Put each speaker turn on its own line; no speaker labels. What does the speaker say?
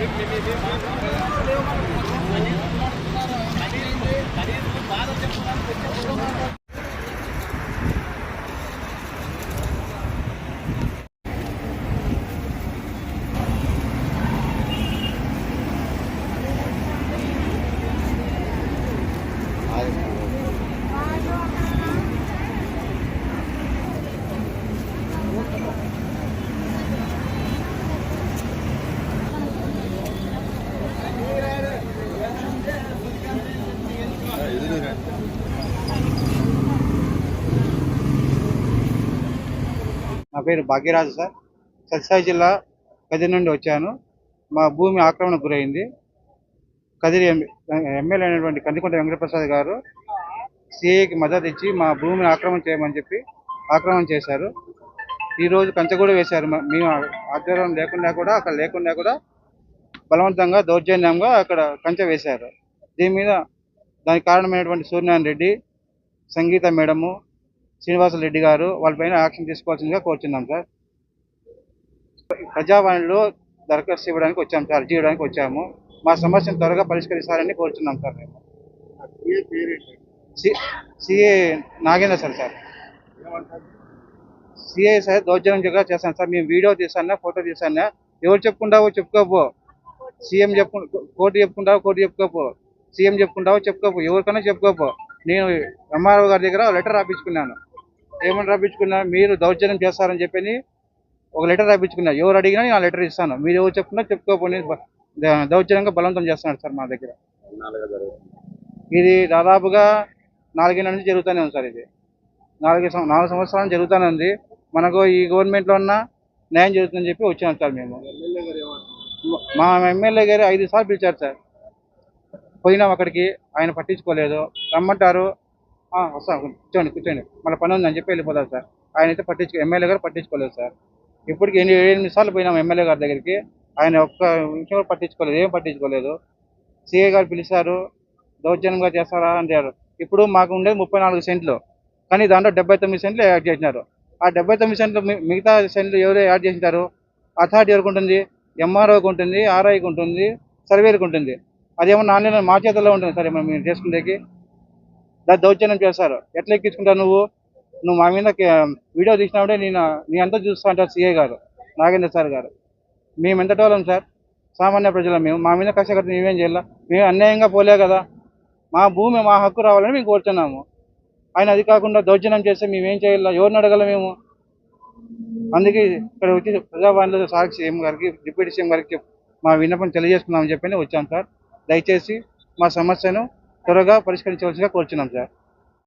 Vem, vem, Valeu, నా పేరు Bhagyaraju sir. Sathya Sai జిల్లా కదిరి నుండి వచ్చాను. మా భూమి ఆక్రమణ గురైంది. కదిరి ఎమ్మెల్యే అయినటువంటి కందికొండ వెంకటప్రసాద్ గారు సిఐకి మద్దతు ఇచ్చి మా భూమిని ఆక్రమణ చేయమని చెప్పి ఆక్రమణ చేశారు. ఈరోజు కంచగూడ కంచె కూడా వేశారు మేము ఆధ్వర్యం లేకుండా కూడా అక్కడ లేకుండా కూడా బలవంతంగా దౌర్జన్యంగా అక్కడ కంచె వేశారు. దీని మీద దానికి కారణమైనటువంటి సూర్యనారాయణ రెడ్డి సంగీత మేడము శ్రీనివాస రెడ్డి గారు వాళ్ళపైన యాక్షన్ తీసుకోవాల్సిందిగా కోరుచున్నాం సార్. ప్రజావాణిలో దరఖాస్తు ఇవ్వడానికి వచ్చాము సార్ అర్జీ ఇవ్వడానికి వచ్చాము. మా సమస్యను త్వరగా పరిష్కరిస్తారని కోరుచున్నాం సార్ మేము. C- CI Nagendra sir sir. CI sir దౌర్జన్యంగా చేస్తాను సార్. మేము వీడియో తీసానా ఫోటో తీసానా ఎవరు చెప్పుకుంటావో చెప్పుకోపో. సీఎం చెప్పు కోర్టు చెప్పుకుంటావో కోర్టు చెప్పుకోపో. సీఎం చెప్పుకుంటావో చెప్పుకోపో. ఎవరికైనా చెప్పుకోపో. నేను ఎంఆర్ఓ గారి దగ్గర లెటర్ రాపించుకున్నాను. ఏమని రాపించుకున్నా మీరు దౌర్జన్యం చేస్తారని చెప్పని ఒక లెటర్ రాపించుకున్నా ఎవరు అడిగినా నేను ఆ లెటర్ ఇస్తాను. మీరు ఎవరు చెప్పుకున్నా చెప్పుకోపోని ద- దౌర్జన్యంగా బలవంతం చేస్తున్నారు సార్ మా దగ్గర. ఇది దాదాపుగా నాలుగేళ్ళ నుంచి జరుగుతూనే ఉంది సార్ ఇది. నాలుగు నాలుగు సంవత్సరాల నుంచి జరుగుతూనే ఉంది. మనకు ఈ గవర్నమెంట్లో ఉన్న న్యాయం జరుగుతుందని చెప్పి వచ్చాం సార్ మేము. మా ఎమ్మెల్యే గారు ఐదు సార్లు పిలిచారు సార్. పోయినాం అక్కడికి. ఆయన పట్టించుకోలేదు. రమ్మంటారు. "ఆ, వస్తాం. కూర్చోండి కూర్చోండి. మళ్ళీ పని ఉందని చెప్పి వెళ్ళిపోతారు సార్. ఆయన అయితే పట్టించుకో ఎమ్మెల్యే గారు పట్టించుకోలేదు సార్. ఇప్పటికి ఎన్ని ఎనిమిది సార్లు పోయినాం ఎమ్మెల్యే గారి దగ్గరికి? ఆయన ఒక్క విషయం కూడా పట్టించుకోలేదు ఏం పట్టించుకోలేదు. సీఏ గారు పిలిచారు దౌర్జన్యంగా చేస్తారా అంటారు ఇప్పుడు మాకు ఉండేది ముప్పై నాలుగు సెంట్లు. కానీ దాంట్లో డెబ్బై తొమ్మిది సెంట్లు యాడ్ చేసినారు. ఆ డెబ్బై తొమ్మిది సెంట్లు మిగతా సెంట్లు ఎవరు యాడ్ చేసినారు అథారిటీ ఎవరికి ఉంటుంది? ఎంఆర్ఓకి ఉంటుంది ఆర్ఐకి ఉంటుంది సర్వేకి ఉంటుంది. అదేమో నాణ్యత మా చేతుల్లో ఉంటుంది సార్ ఏమైనా మీరు చేసుకునేకి? దాన్ని దౌర్జన్యం చేస్తారు ఎట్లా ఎక్కించుకుంటావు నువ్వు? నువ్వు మా మీద వీడియో తీసినప్పుడే నేను నీ అంతా చూస్తా అంటారు సిఏ గారు నాగేంద్ర సార్ గారు. మేము ఎంత టోలం సార్? సామాన్య ప్రజల మేము. మా మీద కష్ట కడితే మేమేం మేము అన్యాయంగా పోలే కదా. మా భూమి మా హక్కు రావాలని మేము కోరుతున్నాము. ఆయన అది కాకుండా దౌర్జన్యం చేస్తే మేమేం చేయాలి? ఎవరిని అడగల మేము? అందుకే ఇక్కడ వచ్చి ప్రజావాణిలో సాక్షి సీఎం గారికి డిప్యూటీ సీఎం గారికి మా విన్నపం తెలియజేస్తున్నామని చెప్పి వచ్చాం సార్. దయచేసి మా సమస్యను త్వరగా పరిష్కరించవలసిగా కోరుచున్నాం సార్.